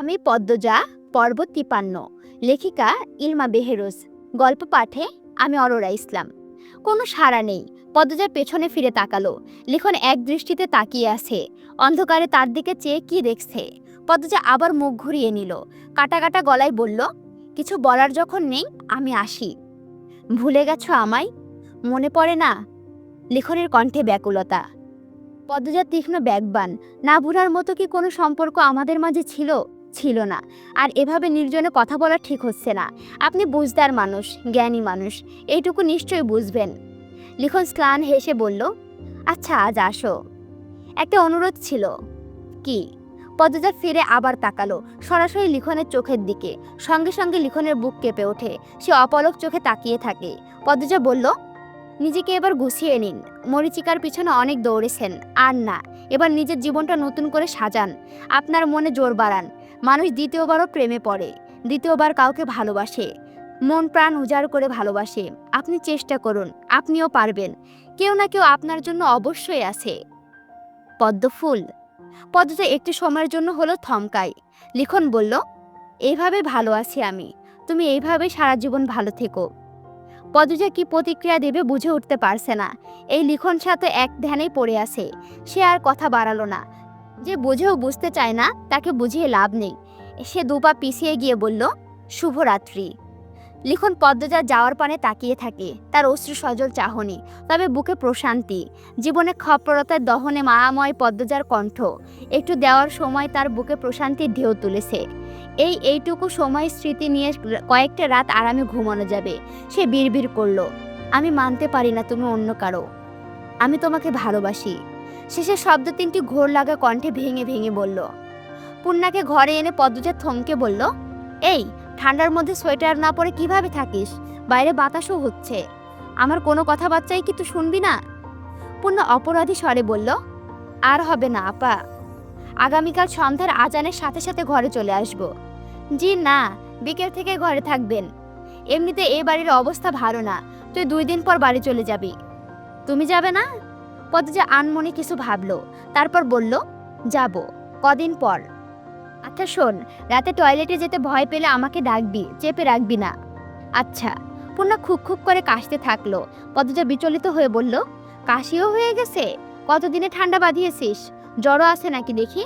আমি পদ্মজা পর্ব তিপান্ন লেখিকা ইলমা বেহেরোজ, গল্প পাঠে আমি অরোরা ইসলাম। কোনো সাড়া নেই, পদ্মজার পেছনে ফিরে তাকালো, লিখন এক দৃষ্টিতে তাকিয়ে আছে, অন্ধকারে তার দিকে চেয়ে কি দেখছে? পদ্মজা আবার মুখ ঘুরিয়ে নিল, কাটা কাটা গলায় বলল, কিছু বলার যখন নেই, আমি আসি। ভুলে গেছো আমায়? মনে পড়ে না? লিখনের কণ্ঠে ব্যাকুলতা। পদ্মজা তীক্ষ্ণ ব্যাগবান, না ভুলার মতো কি কোনো সম্পর্ক আমাদের মাঝে ছিল? ছিল না। আর এভাবে নির্জনে কথা বলা ঠিক হচ্ছে না। আপনি বুঝদার মানুষ, জ্ঞানী মানুষ, এইটুকু নিশ্চয়ই বুঝবেন। লিখন স্লান হেসে বলল আচ্ছা আজ আসো। একটা অনুরোধ ছিল। কি? পদ্মজা ফিরে আবার তাকালো, সরাসরি লিখনের চোখের দিকে। সঙ্গে সঙ্গে লিখনের বুক কেঁপে ওঠে। সে অপলক চোখে তাকিয়ে থাকে। পদ্মজা বলল, নিজেকে এবার গুছিয়ে নিন। মরিচিকার পিছনে অনেক দৌড়েছেন। আর না, এবার নিজের জীবনটা নতুন করে সাজান। আপনার মনে জোর বাড়ান। মানুষ দ্বিতীয়বারও প্রেমে পড়ে, দ্বিতীয়বার কাউকে ভালোবাসে। মন প্রাণ উজাড় করে ভালোবাসে। আপনি চেষ্টা করুন, আপনিও পারবেন। কেউ না কেউ আপনার জন্য অবশ্যই আছে। পদ্মফুল পদ্মটা একটু সময়ের জন্য হলো থমকাই। লিখন বলল এইভাবে ভালো আছি আমি। তুমি এইভাবে সারা জীবন ভালো থেকো। পদ্মজা কি প্রতিক্রিয়া দেবে বুঝে উঠতে পারছে না। এই লিখন সাথে এক ধ্যানেই পড়ে আছে। সে আর কথা বাড়ালো না। যে বুঝেও বুঝতে চায় না, তাকে বুঝিয়ে লাভ নেই। সে দুপা পিছিয়ে গিয়ে বলল, শুভরাত্রি। লিখন পদ্মজা যাওয়ার পানে তাকিয়ে থাকে। তার অশ্রু সজল চাহনি, তবে বুকে প্রশান্তি। জীবনে খপ্রতার দহনে মায়াময় পদ্মজার কণ্ঠ। একটু দেওয়ার সময় তার বুকে প্রশান্তির ঢেউ তুলেছে। এই এইটুকু সময় স্মৃতি নিয়ে কয়েকটা রাত আরামে ঘুমানো যাবে। সে বিড়বিড় করল, আমি মানতে পারি না তুমি অন্য কারও। আমি তোমাকে ভালোবাসি। শেষে শব্দ তিনটি ঘোর লাগা কণ্ঠে ভেঙে ভেঙে বলল পূর্ণাকে ঘরে এনে পদ্মজা থমকে বলল, এই, ঠান্ডার মধ্যে সোয়েটার না পরে কীভাবে থাকিস? বাইরে বাতাসও হচ্ছে। আমার কোনো কথাবার্তাই কি তুই শুনবি না? পূর্ণা অপরাধী স্বরে বলল, আর হবে না, আপা। আগামীকাল সন্ধ্যার আজানের সাথে সাথে ঘরে চলে আসব। জি না, বিকেল থেকে ঘরে থাকবেন। এমনিতে এ বাড়ির অবস্থা ভালো না। তুই দুই দিন পর বাড়ি চলে যাবি। তুমি যাবে না? পদ্মজা আনমনে কিছু ভাবলো, তারপর বলল, যাব, কদিন পর। আচ্ছা শোন, রাতে টয়লেটে যেতে ভয় পেলে আমাকে ডাকবি, চেপে রাখবি না। আচ্ছা। পূর্ণা খুক খুক করে কাশতে থাকল। পদ্মজা বিচলিত হয়ে বলল, কাশিও হয়ে গেছে? কতদিনে ঠান্ডা বাঁধিয়েছিস? জ্বরও আছে নাকি দেখি?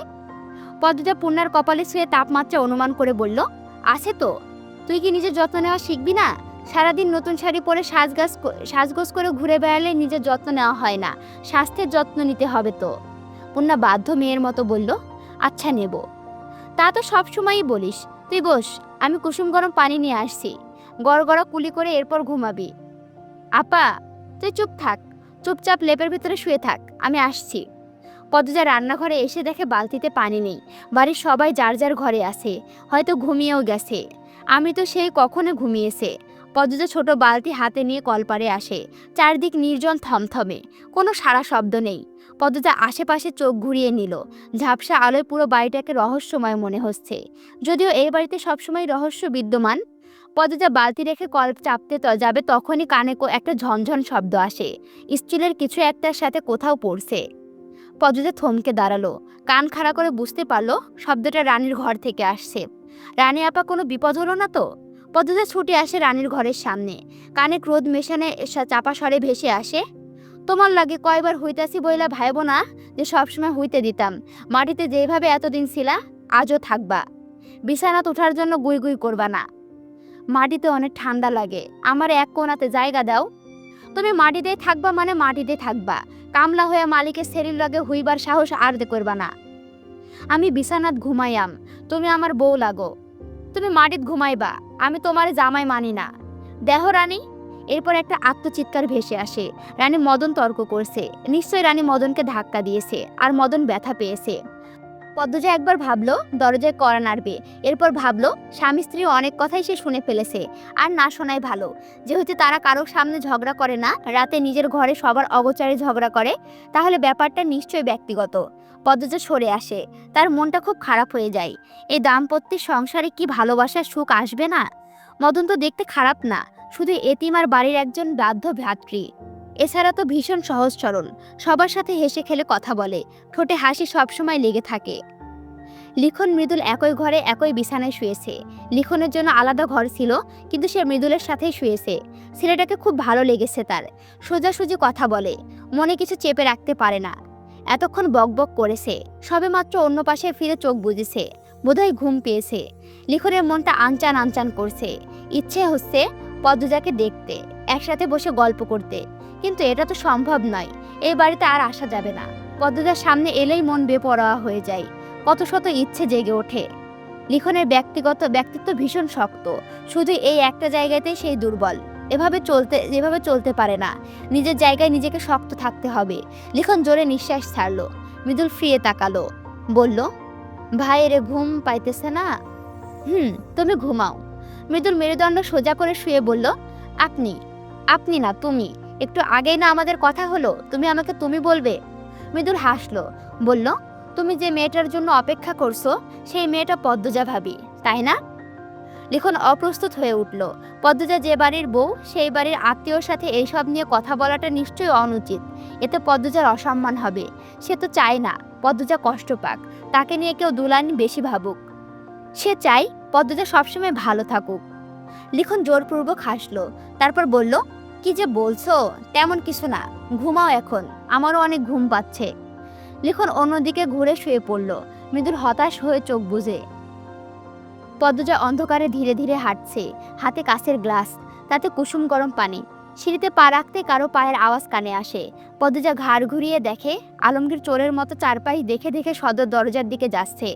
পদ্মজা পূর্ণার কপালে শুয়ে তাপমাত্রা অনুমান করে বলল, আছে তো। তুই কি নিজের যত্ন নেওয়া শিখবি না? সারাদিন নতুন শাড়ি পরে সাজগাজ সাজগোজ করে ঘুরে বেড়ালে নিজের যত্ন নেওয়া হয় না। স্বাস্থ্যের যত্ন নিতে হবে তো। পূর্ণা বাধ্য মেয়ের মতো বলল আচ্ছা নেব। তা তো সবসময়ই বলিস। তুই বস, আমি কুসুম গরম পানি নিয়ে আসছি। গড়গড়া কুলি করে এরপর ঘুমাবি। আপা, তুই চুপ থাক। চুপচাপ লেপের ভিতরে শুয়ে থাক। আমি আসছি। পদ্মজা রান্নাঘরে এসে দেখে বালতিতে পানি নেই। বাড়ির সবাই যার যার ঘরে আছে। হয়তো ঘুমিয়েও গেছে। আমি তো সেই কখনো ঘুমিয়েছে। পদ্মজা ছোট বালতি হাতে নিয়ে কলপারে আসে। চারদিক নির্জন থমথমে, কোনো সারা শব্দ নেই। পদ্মজা আশেপাশে চোখ ঘুরিয়ে নিল। ঝাপসা আলোয় পুরো বাড়িটাকে রহস্যময় মনে হচ্ছে। যদিও এই বাড়িতে সবসময় রহস্য বিদ্যমান, পদ্মজা বালতি রেখে কল চাপতে যাবে তখনই কানে একটা ঝনঝন শব্দ আসে। স্টিলের কিছু একটার সাথে কোথাও পড়ছে। পদ্মজা থমকে দাঁড়াল। কান খাড়া করে বুঝতে পারল, শব্দটা রানীর ঘর থেকে আসছে। রানী আপা কোনো বিপদ হলো না তো? পদ্মজা ছুটে আসে রানীর ঘরের সামনে। কানে ক্রোধ মেশানে চাপা স্বরে ভেসে আসে, তোমার লাগে কয়বার হইতাছি বইলা ভাইব না যে সবসময় হইতে দিতাম। মাটিতে যেভাবে এতদিন ছিলা, আজও থাকবা। বিছানাত ওঠার জন্য গুই গুই করবা না। মাটিতে অনেক ঠান্ডা লাগে, আমার এক কোণাতে জায়গা দাও। তুমি মাটিতেই থাকবা মানে মাটিতে থাকবা। কামলা হয়ে মালিকের শরীর লগে হইবার সাহস আর করবা না। আমি বিছানাত ঘুমাইয়াম, তুমি আমার বউ লাগো। তুমি মাটিত ঘুমাইবা, আমি তোমার জামাই মানি না। দেহ রানী, এরপর একটা আত্মচিৎকার ভেসে আসে। রানী মদন তর্ক করছে। নিশ্চয়ই রানী মদনকে ধাক্কা দিয়েছে আর মদন ব্যথা পেয়েছে। পদ্মজা একবার ভাবলো, দরজায় কড়া নাড়বে। এরপর ভাবলো, স্বামী স্ত্রী অনেক কথাই সে শুনে ফেলেছে আর না শোনাই ভালো। যেহেতু তারা কারোর সামনে ঝগড়া করে না, রাতে নিজের ঘরে সবার অগোচারে ঝগড়া করে, তাহলে ব্যাপারটা নিশ্চয়ই ব্যক্তিগত। পদ্মজা সরে আসে। তার মনটা খুব খারাপ হয়ে যায়। এই দাম্পত্যের সংসারে কি ভালোবাসার সুখ আসবে না? মদন তো দেখতে খারাপ না। শুধু এতিম আর বাড়ির একজন বাধ্য ভ্রাতৃ। এছাড়া তো ভীষণ সহজ সরল সবার সাথে হেসে খেলে কথা বলে। ঠোঁটে হাসি সবসময় লেগে থাকে। লিখন মৃদুল একই ঘরে একই বিছানায় শুয়েছে। লিখনের জন্য আলাদা ঘর ছিল, কিন্তু সে মৃদুলের সাথেই শুয়েছে। ছেলেটাকে খুব ভালো লেগেছে তার। সোজাসুজি কথা বলে। মনে কিছু চেপে রাখতে পারে না। এতক্ষণ বকবক করেছে সবেমাত্র অন্য পাশে ফিরে চোখ বুঝেছে বোধহয় ঘুম পেয়েছে। লিখনের মনটা আনচান আনচান করছে, ইচ্ছে হচ্ছে পদ্মজাকে দেখতে, একসাথে বসে গল্প করতে। কিন্তু এটা তো সম্ভব নয়, এই বাড়িতে আর আসা যাবে না। পদ্মজার সামনে এলেই মন বেপরোয়া হয়ে যায়, কত শত ইচ্ছে জেগে ওঠে। লিখনের ব্যক্তিগত ব্যক্তিত্ব ভীষণ শক্ত, শুধু এই একটা জায়গাতেই সেই দুর্বল। এভাবে চলতে এভাবে চলতে পারে না। নিজের জায়গায় নিজেকে শক্ত থাকতে হবে। লিখন জোরে নিঃশ্বাস ছাড়লো। মৃদুল ফিরে তাকালো। বলল, ভাই রে ঘুম পাইতেছে না? হুম, তুমি ঘুমাও। মৃদুল মেরুদণ্ড সোজা করে শুয়ে বলল, আপনি আপনি না, তুমি, একটু আগেই না আমাদের কথা হলো? তুমি আমাকে তুমি বলবে? মৃদুল হাসলো, বলল, তুমি যে মেয়েটার জন্য অপেক্ষা করছ, সেই মেয়েটা পদ্মজা ভাবি, তাই না? লিখন অপ্রস্তুত হয়ে উঠল। পদ্মজা যে বাড়ির বউ, সেই বাড়ির আত্মীয়র সাথে এইসব নিয়ে কথা বলাটা নিশ্চয়ই অনুচিত। এতে পদ্মজার অসম্মান হবে। সে তো চায় না, পদ্মজা কষ্ট পাক। তাকে নিয়ে কেউ দুলানি বেশি ভাবুক। সে চাই পদ্মজা সবসময় ভালো থাকুক। লিখন জোরপূর্বক হাসলো। তারপর বলল, কি যে বলছো? তেমন কিছু না। ঘুমাও এখন। আমারও অনেক ঘুম পাচ্ছে। লিখন অন্যদিকে ঘুরে শুয়ে পড়ল। মৃদুর হতাশ হয়ে চোখ বুঝে পদ্মজা অন্ধকারে ধীরে ধীরে হাঁটছে। হাতে কাছের গ্লাস, তাতে কুসুম গরম পানি। সিঁড়িতে পা রাখতে কারও পায়ের আওয়াজ কানে আসে। পদ্মজা ঘাড় ঘুরিয়ে দেখে, আলমগীর চোরের মতো চারপাশ দেখে দেখে সদর দরজার দিকে যাচ্ছে।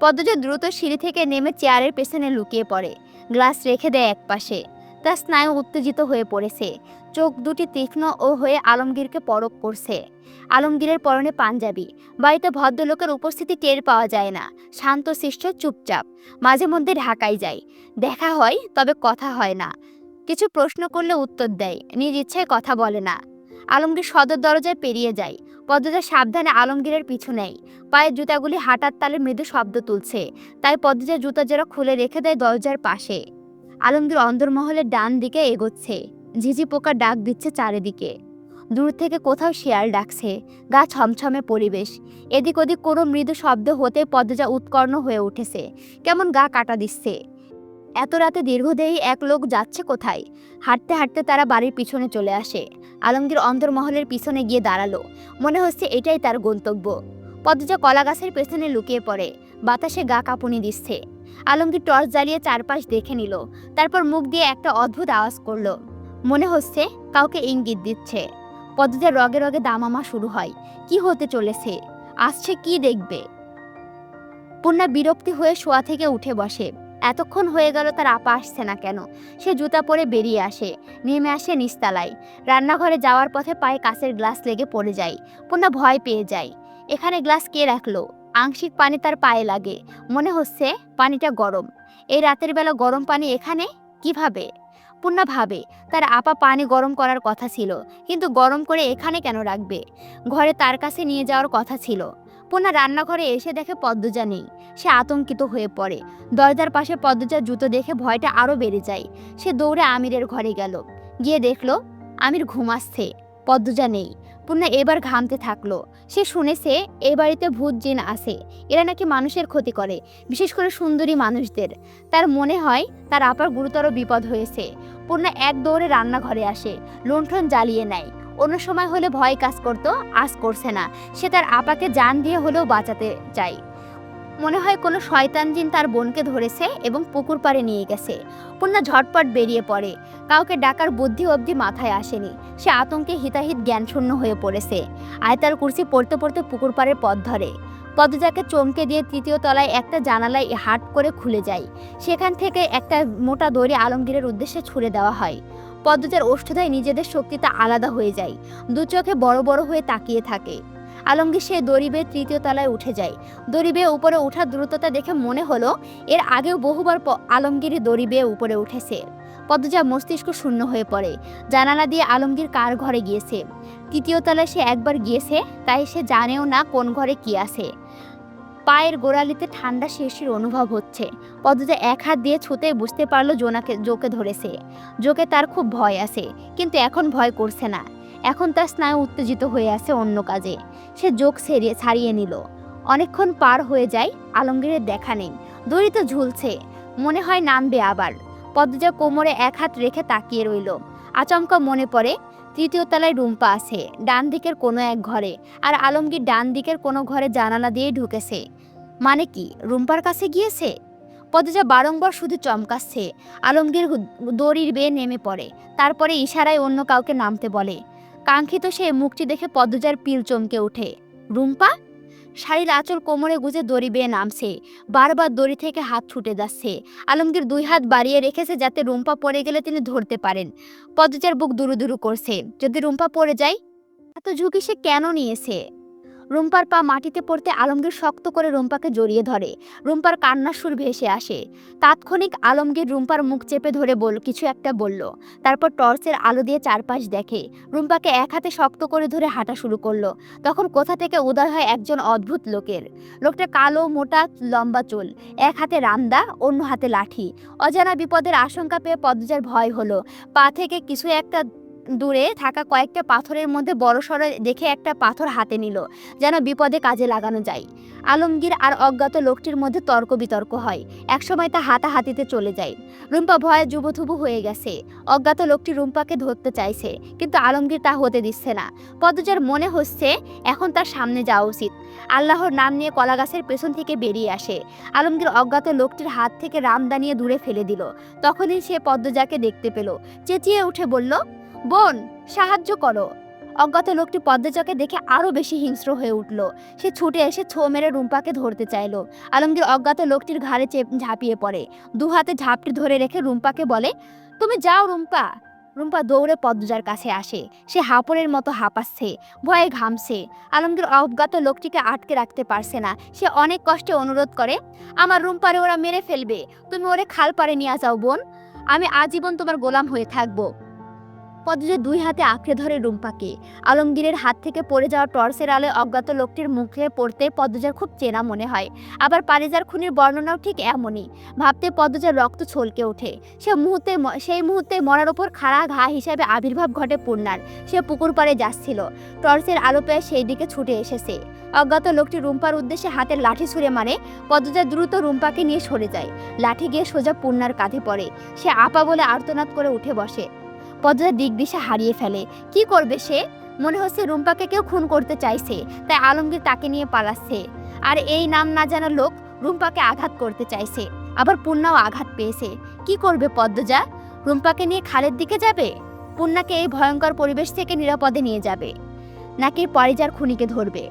পদ্মজা দ্রুত সিঁড়ি থেকে নেমে চেয়ারের পেছনে লুকিয়ে পড়ে। গ্লাস রেখে দেয় একপাশে। তার স্নায়ু উত্তেজিত হয়ে পড়েছে। চোখ দুটি তীক্ষ্ণ ও হয়ে আলমগীরকে পরক করছে। আলমগীরের পরনে পাঞ্জাবি। বাড়িতে ভদ্রলোকের উপস্থিতি টের পাওয়া যায় না। শান্ত শিষ্ট চুপচাপ। মাঝে মধ্যে ঢাকায় যায় দেখা হয়, তবে কথা হয় না। কিছু প্রশ্ন করলে উত্তর দেয়। নিজ ইচ্ছায় কথা বলে না। আলমগীর সদর দরজায় পেরিয়ে যায়। পদ্মজা সাবধানে আলমগীরের পিছু নেয়। পায়ের জুতাগুলি হাঁটার তালে মৃদু শব্দ তুলছে। তাই পদ্মজা জুতা জোড়া খুলে রেখে দেয় দরজার পাশে। আলমগীর অন্দরমহলের ডান দিকে এগোচ্ছে। ঝিঝি পোকা ডাক দিচ্ছে চারিদিকে। দূর থেকে কোথাও শিয়াল ডাকছে। গা ছমছমে পরিবেশ। এদিক ওদিক কোনো মৃদু শব্দ হতে পদ্মজা উৎকর্ণ হয়ে উঠেছে। কেমন গা কাটা দিচ্ছে। এত রাতে দীর্ঘদেহী এক লোক যাচ্ছে কোথায়? হাঁটতে হাঁটতে তারা বাড়ির পিছনে চলে আসে। আলমগীর অন্তর্মহলের পিছনে গিয়ে দাঁড়াল। মনে হচ্ছে এটাই তার গন্তব্য। পদ্মজা কলা গাছের পেছনে লুকিয়ে পড়ে। বাতাসে গা কাঁপুনি দিচ্ছে। আলমগীর টর্চ জ্বালিয়ে চারপাশ দেখে নিল। তারপর মুখ দিয়ে একটা অদ্ভুত আওয়াজ করল। মনে হচ্ছে কাউকে ইঙ্গিত দিচ্ছে। পদ্মজার রগে রগে দামামা শুরু হয়। কি হতে চলেছে? আসছে কি দেখবে? পূর্ণা বিরক্তি হয়ে শোয়া থেকে উঠে বসে। এতক্ষণ হয়ে গেল তার আপা আসছে না কেন? সে জুতা পরে বেরিয়ে আসে। নেমে আসে নিস্তালায় রান্নাঘরে যাওয়ার পথে পায়ে কাঁচের গ্লাস লেগে পড়ে যায়। পূর্ণা ভয় পেয়ে যায়। এখানে গ্লাস কে রাখল? আংশিক পানি তার পায়ে লাগে। মনে হচ্ছে পানিটা গরম। এই রাতের বেলা গরম পানি এখানে? কীভাবে? পূর্ণা ভাবে, তার আপা পানি গরম করার কথা ছিল, কিন্তু গরম করে এখানে কেন রাখবে? ঘরে তার কাছে নিয়ে যাওয়ার কথা ছিল। পূর্ণা রান্নাঘরে এসে দেখে পদ্মজা নেই। সে আতঙ্কিত হয়ে পড়ে। দরজার পাশে পদ্মজার জুতো দেখে ভয়টা আরও বেড়ে যায়। সে দৌড়ে আমিরের ঘরে গেল। গিয়ে দেখল, আমির ঘুমাচ্ছে পদ্মজা নেই। পূর্ণা এবার ঘামতে থাকল। সে শুনেছে, এ বাড়িতে ভূত জিন আছে। এরা নাকি মানুষের ক্ষতি করে, বিশেষ করে সুন্দরী মানুষদের। তার মনে হয়, তার আপার গুরুতর বিপদ হয়েছে। পূর্ণা এক দৌড়ে রান্নাঘরে আসে, লুণ্ঠন জ্বালিয়ে নেয়। অন্য সময় হলে ভয় কাজ করতো, আজ করছে না। সে তার আপাকে জান দিয়ে হলেও বাঁচাতে চায়। মনে হয় কোনো শয়তান জিন তার বোনকে ধরেছে এবং পুকুর পাড়ে নিয়ে গেছে। পূর্ণা ঝটপট বেরিয়ে পড়ে। কাউকে ডাকার বুদ্ধি অবধি মাথায় আসেনি। সে আতঙ্কে হিতাহিত জ্ঞানশূন্য হয়ে পড়েছে। আয়তার কুর্সি পড়তে পড়তে পুকুর পাড়ের পথ ধরে। পদজাকে চমকে দিয়ে তৃতীয় তলায় একটা জানালায় হাট করে খুলে যায়। সেখান থেকে একটা মোটা দড়ি আলমগীরের উদ্দেশ্যে ছুড়ে দেওয়া হয়। পদ্মজার ওষ্ঠদায় নিজেদের শক্তিটা আলাদা হয়ে যায়। দু চোখে বড় বড় হয়ে তাকিয়ে থাকে। আলমগীর সে দড়ি বেয়ে তৃতীয় তলায় উঠে যায়। দড়ি বেয়ে উপরে ওঠার দ্রুততা দেখে মনে হলো, এর আগেও বহুবার দড়ি বেয়ে উপরে উঠেছে। পদ্মজা মস্তিষ্ক শূন্য হয়ে পড়ে। জানালা দিয়ে আলমগীর কার ঘরে গিয়েছে? তৃতীয় তলায় সে একবার গিয়েছে, তাই সে জানেও না কোন ঘরে কি আছে। পায়ের গোড়ালিতে ঠান্ডা শিরশির অনুভব হচ্ছে। পদ্মজা এক হাত দিয়ে ছুতে বুঝতে পারল জোনাকে জোকে ধরেছে। জোকে তার খুব ভয় আছে, কিন্তু এখন ভয় করছে না। এখন তার স্নায়ু উত্তেজিত হয়ে আছে অন্য কাজে। সে যোগ সেরিয়ে, ছাড়িয়ে নিল। অনেকক্ষণ পার হয়ে যায়, আলমগীরের দেখা নেই। দড়ি তো ঝুলছে। মনে হয় নামবে আবার। পদ্মজা কোমরে এক হাত রেখে তাকিয়ে রইল। আচমকা মনে পড়ে, তৃতীয় তলায় রুম্পা আছে, ডান দিকের কোনো এক ঘরে। আর আলমগীর ডান দিকের কোনো ঘরে জানালা দিয়ে ঢুকেছে। মানে কি, রুম্পার কাছে গিয়েছে? পদ্মজা বারংবার শুধু চমকাচ্ছে। আলমগীর দড়ির বেয়ে নেমে পড়ে। তারপরে ইশারায় অন্য কাউকে নামতে বলে। কাঙ্ক্ষিত সে মুখটি দেখে পদ্মজার পিল চমকে ওঠে। রুম্পা? শাড়ির আঁচল কোমরে গুজে দড়ি বেয়ে নামছে। বারবার দড়ি থেকে হাত ছুটে যাচ্ছে। আলমগীর দুই হাত বাড়িয়ে রেখেছে যাতে রুম্পা পড়ে গেলে তিনি ধরতে পারেন। পদ্মজার বুক দুরু দুরু করছে। যদি রুম্পা পড়ে যায়? এত ঝুঁকি সে কেন নিয়েছে? রুম্পার পা মাটিতে পড়তে আলমগীর শক্ত করে রুম্পাকে জড়িয়ে ধরে। রুম্পার কান্নার সুর ভেসে আসে। তাৎক্ষণিক আলমগীর রুম্পার মুখ চেপে ধরে বল কিছু একটা বলল। তারপর টর্চের আলো দিয়ে চারপাশ দেখে। রুম্পাকে এক হাতে শক্ত করে ধরে হাঁটা শুরু করল। তখন কোথা থেকে উদয় হয় একজন অদ্ভুত লোকের। লোকটা কালো, মোটা, লম্বা চুল। এক হাতে রান্দা, অন্য হাতে লাঠি। অজানা বিপদের আশঙ্কা পেয়ে পদ্মজার ভয় হলো। পা থেকে কিছু একটা দূরে থাকা কয়েকটা পাথরের মধ্যে বড় সড়ো দেখে একটা পাথর হাতে নিল, যেন বিপদে কাজে লাগানো যায়। আলমগীর আর অজ্ঞাত লোকটির মধ্যে তর্ক বিতর্ক হয়। একসময় তা হাতাহাতিতে চলে যায়। রুম্পা ভয়ে যুবথুবু হয়ে গেছে। অজ্ঞাত লোকটি রুম্পাকে ধরতে চাইছে, কিন্তু আলমগীর তা হতে দিচ্ছে না। পদ্মজার মনে হচ্ছে, এখন তার সামনে যাওয়া উচিত। আল্লাহর নাম নিয়ে কলা গাছের পেছন থেকে বেরিয়ে আসে। আলমগীর অজ্ঞাত লোকটির হাত থেকে রামদা নিয়ে দূরে ফেলে দিল। তখনই সে পদ্মজাকে দেখতে পেল। চেঁচিয়ে উঠে বলল বোন, সাহায্য করো। অজ্ঞাত লোকটি পদ্মজাকে দেখে আরও বেশি হিংস্র হয়ে উঠল। সে ছুটে এসে ছো মেরে রুম্পাকে ধরতে চাইলো। আলমগীর অজ্ঞাত লোকটির ঘাড়ে চেপ ঝাঁপিয়ে পড়ে। দু হাতে ঝাপটি ধরে রেখে রুম্পাকে বলে, তুমি যাও রুম্পা। রুম্পা দৌড়ে পদ্মজার কাছে আসে। সে হাঁপড়ের মতো হাঁপাচ্ছে, ভয়ে ঘামছে। আলমগীর অজ্ঞাত লোকটিকে আটকে রাখতে পারছে না। সে অনেক কষ্টে অনুরোধ করে, আমার রুম্পারে ওরা মেরে ফেলবে। তুমি ওরে খাল পাড়ে নিয়ে যাও বোন। আমি আজীবন তোমার গোলাম হয়ে থাকব। পদ্মজা দুই হাতে আঁকড়ে ধরে রুম্পাকে। আলমগীরের হাত থেকে পড়ে যাওয়া টর্চের আলোয় অজ্ঞাত লোকটির মুখে পড়তে পদ্মজার খুব চেনা মনে হয়। আবার পারিজার খুনির বর্ণনাও ঠিক এমনই। ভাবতে পদ্মজার রক্ত ছলকে ওঠে। সে মুহূর্তে সেই মুহূর্তে মরার ওপর খাড়া ঘা হিসাবে আবির্ভাব ঘটে পূর্ণার। সে পুকুর পাড়ে যাচ্ছিল। টর্চের আলো পেয়ে সেই দিকে ছুটে এসেছে। অজ্ঞাত লোকটি রুম্পার উদ্দেশ্যে হাতের লাঠি ছুঁড়ে মারে। পদ্মজা দ্রুত রুম্পাকে নিয়ে সরে যায়। লাঠি গিয়ে সোজা পূর্ণার কাঁধে পড়ে। সে আপা বলে আর্তনাদ করে উঠে বসে। পদ্মজা দিক দিশা হারিয়ে ফেলে। কি করবে সে? মনে হচ্ছে রুম্পাকে কেউ খুন করতে চাইছে, তাই আলমগীর তাকে নিয়ে পালাচ্ছে। আর এই নাম না জানা লোক রুম্পাকে আঘাত করতে চাইছে, আবার পূর্ণাও আঘাত পেয়েছে। কি করবে পদ্মজা? রুম্পাকে নিয়ে খালের দিকে যাবে? পূর্ণাকে এই ভয়ঙ্কর পরিবেশ থেকে নিরাপদে নিয়ে যাবে, নাকি পরিজার খুনিকে ধরবে?